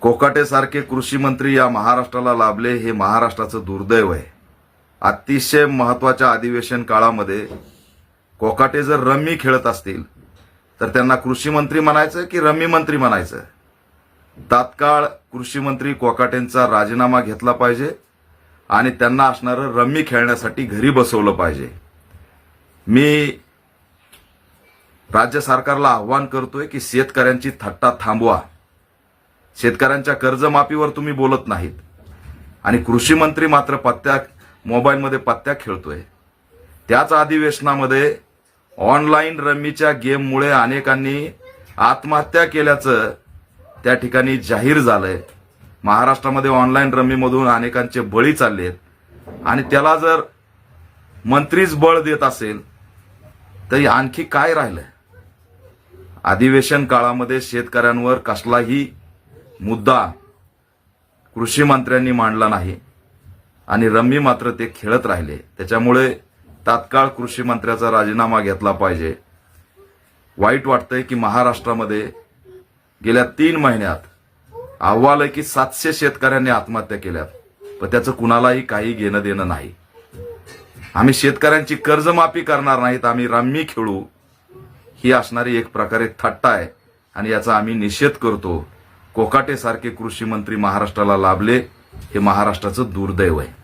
कोकाटेसारखे कृषी मंत्री या महाराष्ट्राला लाभले हे महाराष्ट्राचं दुर्दैव आहे. अतिशय महत्त्वाच्या अधिवेशन काळामध्ये कोकाटे जर रम्मी खेळत असतील तर त्यांना कृषी मंत्री म्हणायचं की रम्मी मंत्री म्हणायचं? तात्काळ कृषी मंत्री कोकाटेंचा राजीनामा घेतला पाहिजे आणि त्यांना असणारं रम्मी खेळण्यासाठी घरी बसवलं पाहिजे. मी राज्य सरकारला आव्हान करतोय की शेतकऱ्यांची थट्टा थांबवा. शेतकऱ्यांच्या कर्जमाफीवर तुम्ही बोलत नाहीत. आणि कृषी मंत्री मात्र पत्त्या मोबाईलमध्ये पत्त्या खेळतोय. त्याच अधिवेशनामध्ये ऑनलाईन रमीच्या गेममुळे अनेकांनी आत्महत्या केल्याचं त्या ठिकाणी जाहीर झालंय. महाराष्ट्रामध्ये ऑनलाईन रम्मीमधून अनेकांचे बळी चाललेत. आणि त्याला जर मंत्रीच बळ देत असेल तर आणखी काय राहिलंय? अधिवेशन काळामध्ये शेतकऱ्यांवर कसलाही मुद्दा कृषी मंत्र्यांनी मांडला नाही आणि रम्मी मात्र ते खेळत राहिले. त्याच्यामुळे तात्काळ कृषी मंत्र्याचा राजीनामा घेतला पाहिजे. वाईट वाटतंय की महाराष्ट्रामध्ये गेल्या तीन महिन्यात अहवाल आहे की सातशे शेतकऱ्यांनी आत्महत्या केल्यात. पण त्याचं कुणालाही काही घेणं देणं नाही. आम्ही शेतकऱ्यांची कर्जमाफी करणार नाहीत आम्ही रम्मी खेळू. ही असणारी एक प्रकारे थट्टा आहे आणि याचा आम्ही निषेध करतो. कोकाटेसारखे कृषी मंत्री महाराष्ट्राला लाभले हे महाराष्ट्राचं दुर्दैव आहे.